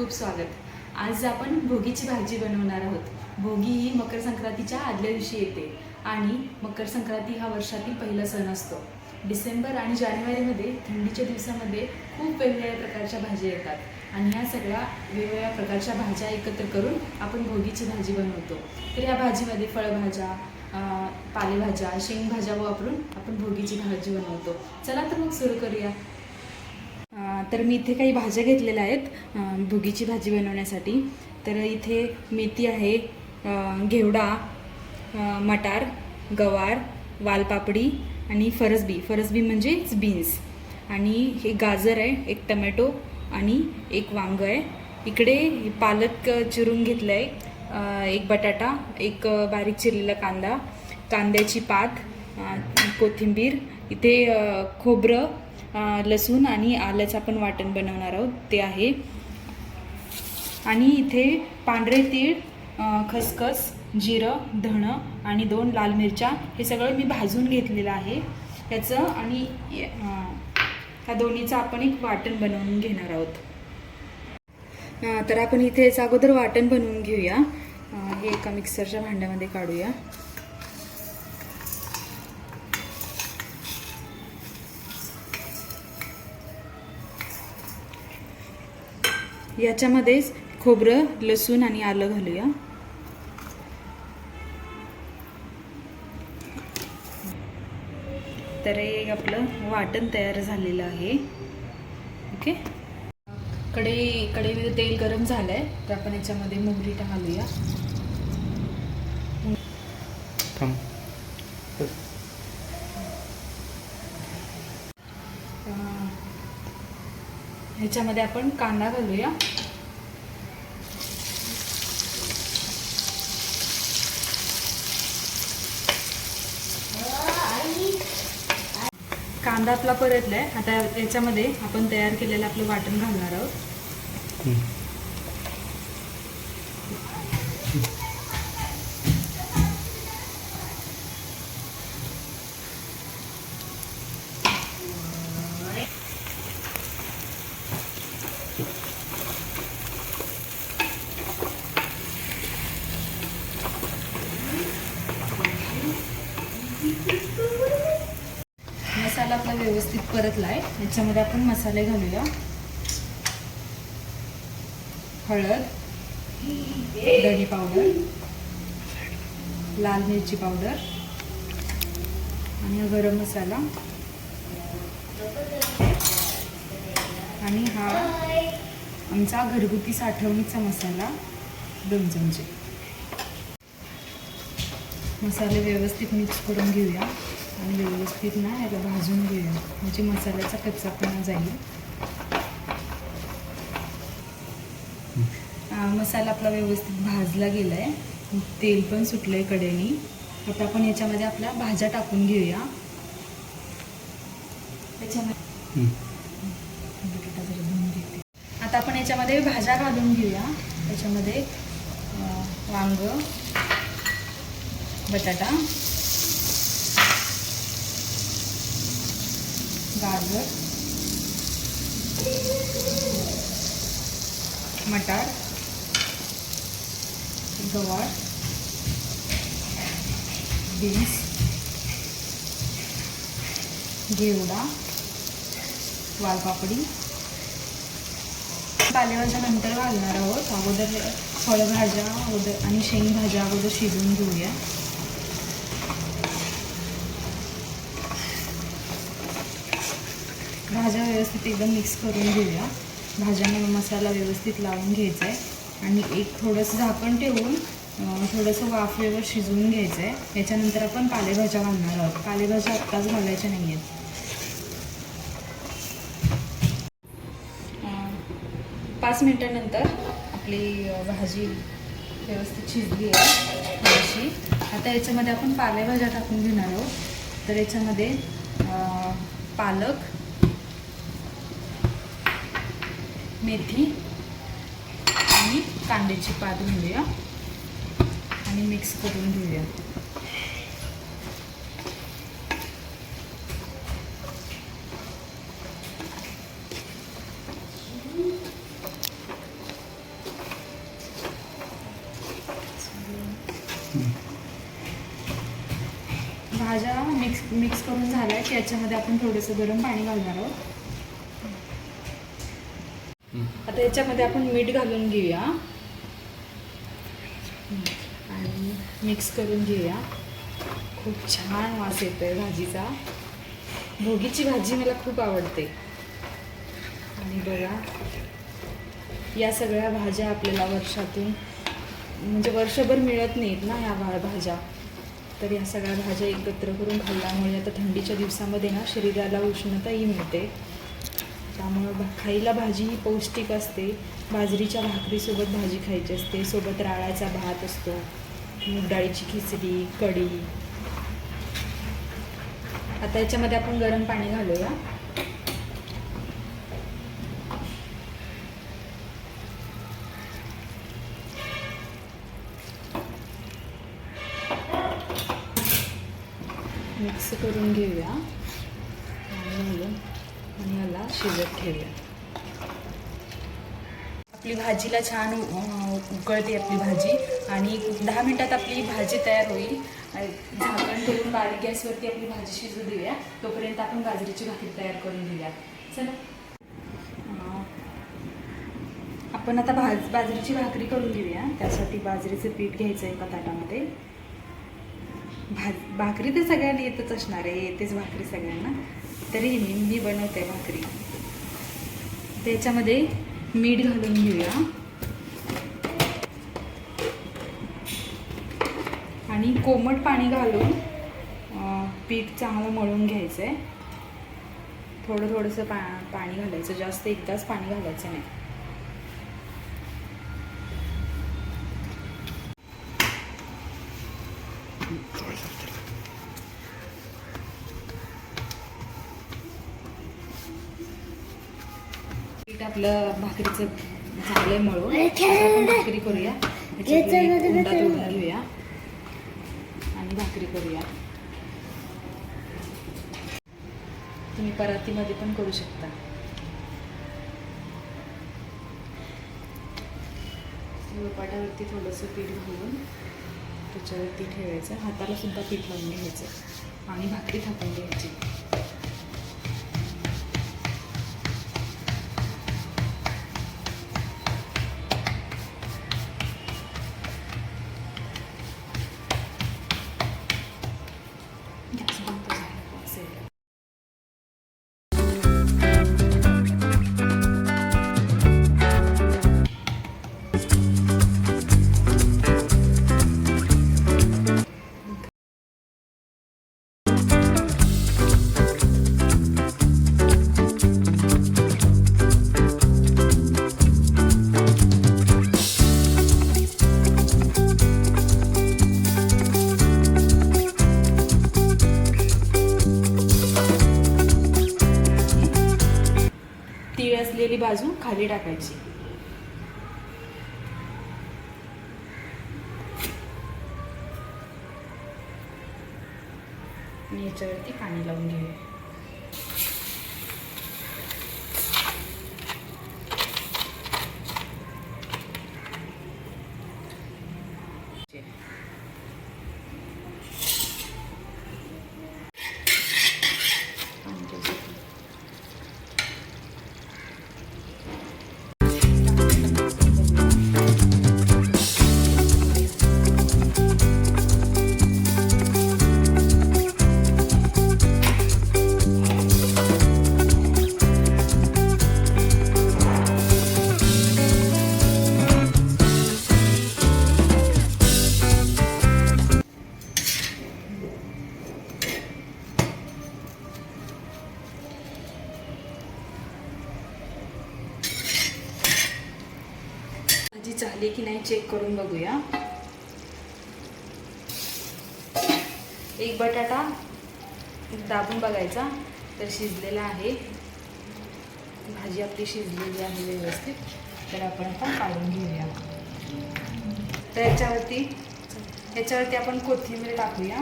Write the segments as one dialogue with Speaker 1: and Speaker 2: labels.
Speaker 1: खूप स्वागत. आज आपण भोगीची भाजी बनवणार आहोत. भोगी ही मकर संक्रांतीच्या आदल्या दिवशी येते आणि मकर संक्रांती हा वर्षातील पहिला सण असतो. डिसेंबर आणि जानेवारीमध्ये थंडीच्या दिवसामध्ये खूप वेगवेगळ्या प्रकारच्या भाज्या येतात आणि ह्या सगळ्या वेगवेगळ्या प्रकारच्या भाज्या एकत्र करून आपण भोगीची भाजी बनवतो. तर या भाजीमध्ये फळभाज्या पालेभाज्या शेंगभाज्या वापरून आपण भोगीची भाजी बनवतो. चला तर मग सुरू करूया. तर मी इथे काही भाज्या घेतलेल्या आहेत भुगीची भाजी बनवण्यासाठी. तर इथे मेथी आहे घेवडा मटार गवार वालपापडी आणि फरसबी. फरसबी म्हणजेच बीन्स आणि हे गाजर आहे एक टमॅटो आणि एक वांग आहे. इकडे पालक चिरून घेतलं आहे एक बटाटा एक बारीक चिरलेला कांदा कांद्याची पात कोथिंबीर इथे खोबरं लसूण आणि आल्याचं आपण वाटण बनवणार आहोत ते आहे. आणि इथे पांढरे तीळ खसखस जिरं धणं आणि दोन लाल मिरच्या हे सगळं मी भाजून घेतलेलं आहे. याचं आणि ह्या दोन्हीचं आपण एक वाटण बनवून घेणार आहोत. तर आपण इथे याचं अगोदर वाटण बनवून घेऊया. हे एका मिक्सरच्या भांड्यामध्ये काढूया. याच्यामध्येच खोबरं लसूण आणि आलं घालूया. तर हे आपलं वाटण तयार झालेलं आहे. ओके? कढई कढईमध्ये तेल गरम झालं आहे तर आपण याच्यामध्ये मोहरी घालूया. ह्याच्यामध्ये आपण कांदा घालूया. कांदा आपला परतलाय. आता याच्यामध्ये आपण तयार केलेलं आपलं वाटण घालणार आहोत
Speaker 2: हम्म.
Speaker 1: मसाला आपला व्यवस्थित परतलाय. याच्यामध्ये आपण मसाले घालूया. हळद दही पावडर लाल मिरची पावडर आणि हा गरम मसाला. आणि हा आमचा घरगुती साठवणीचा मसाला दोन चमचे मसाले व्यवस्थित मिक्स करून घेऊया. आणि व्यवस्थित ना याला भाजून घेऊया. म्हणजे मसाल्याचा कच्चापणा जाईल. मसाला आपला व्यवस्थित भाजला गेला आहे तेल पण सुटलं आहे कडेनी. आता आपण याच्यामध्ये आपल्या भाज्या टाकून घेऊया. त्याच्यामध्ये
Speaker 2: हम्म.
Speaker 1: बटाटा जरा धुवून घेते. आता आपण याच्यामध्ये भाज्या घालून घेऊया. त्याच्यामध्ये वांग बटाटा. गाजर मटार गवार बीन्स घेवडा वालपापडी. पालेभाज्या नंतर घालणार आहोत. अगोदर फळभाज्या अगोदर आणि शेंगभाज्या अगोदर शिजवून घेऊया. भाज्या व्यवस्थित एकदम मिक्स करून घेऊया. भाज्यांना मसाला व्यवस्थित लावून घ्यायचा आहे आणि एक थोडंसं झाकण ठेवून थोडंसं वाफेवर शिजवून घ्यायचं आहे याच्यानंतर आपण पालेभाज्या घालणार आहोत. पालेभाज्या आत्ताच घालायच्या नाही आहेत पाच मिनटानंतर आपली भाजी व्यवस्थित शिजली आहे थोडीशी. आता याच्यामध्ये आपण पालेभाज्या टाकून घेणार आहोत. तर याच्यामध्ये पालक मेथी आणि कांद्याची पात घेऊया आणि मिक्स करून घेऊया. भाज्या मिक्स मिक्स करून झाल्या की याच्यामध्ये आपण थोडंसं गरम पाणी घालणार आहोत. आता याच्यामध्ये आपण मीठ घालून घेऊया. आणि मिक्स करून घेऊया. खूप छान वास येतो आहे भाजीचा. भोगीची भाजी मला खूप आवडते. आणि बघा या सगळ्या भाज्या आपल्याला वर्षातून म्हणजे वर्षभर मिळत नाहीत ना या भा भाज्या. तर या सगळ्या भाज्या एकत्र करून खाल्ल्यामुळे आता थंडीच्या दिवसामध्ये ना शरीराला उष्णताही मिळते. त्यामुळं भा खायला भाजी ही पौष्टिक असते. बाजरीच्या भाकरीसोबत भाजी खायची असते. सोबत राळाचा भात असतो. मूग डाळीची खिचडी कढी. आता याच्यामध्ये आपण गरम पाणी घालूया. मिक्स करून घेऊया आणि घालून आणि याला शिजत ठेवूया. आपली भाजीला छान उकळते आपली भाजी आणि दहा मिनटात आपली भाजी तयार होईल. झाकण ठेवून बारीक गॅसवरती आपली भाजी शिजू देऊया. तोपर्यंत आपण बाजरीची भाकरी तयार करून घेऊया. चला. आपण आता भाज बाजरीची भाकरी करून घेऊया. त्यासाठी बाजरीचं पीठ घ्यायचं एका ताटामध्ये. भाज भाकरी तर सगळ्यांना येतच असणार आहे. येतेच भाकरी सगळ्यांना. तरी मी मी बनवते भाकरी. त्याच्यामध्ये मीठ घालून घेऊया. आणि कोमट पाणी घालून पीठ चांगलं मळून घ्यायचं आहे थोडं थोडंसं पा पाणी घालायचं. जास्त एकदाच पाणी घालायचं नाही. आपलं भाकरीचं झालंय मळून. भाकरी करूया. घेऊया आणि भाकरी करूया. तुम्ही परातीमध्ये पण करू शकता. पाटावरती थोडंसं पीठ घालून त्याच्यावरती ठेवायचं. हाताला सुद्धा पीठ लावून घ्यायचं. आणि भाकरी थापून घ्यायची. खाली टाकायची. याच्यावरती पाणी लावून घेऊया नाही चेक करून बघूया. एक बटाटा दाबून बघायचा तर शिजलेला आहे. भाजी आपली शिजलेली आहे व्यवस्थित तर आपण आता काढून घेऊया. तर याच्यावरती याच्यावरती आपण कोथिंबीर टाकूया.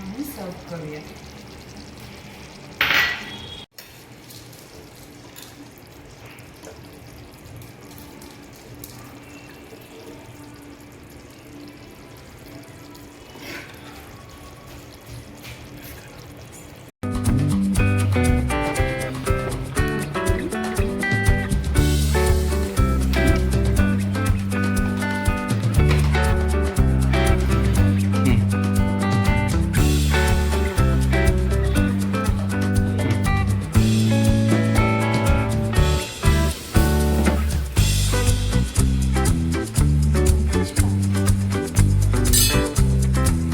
Speaker 1: आणि सर्व करूया.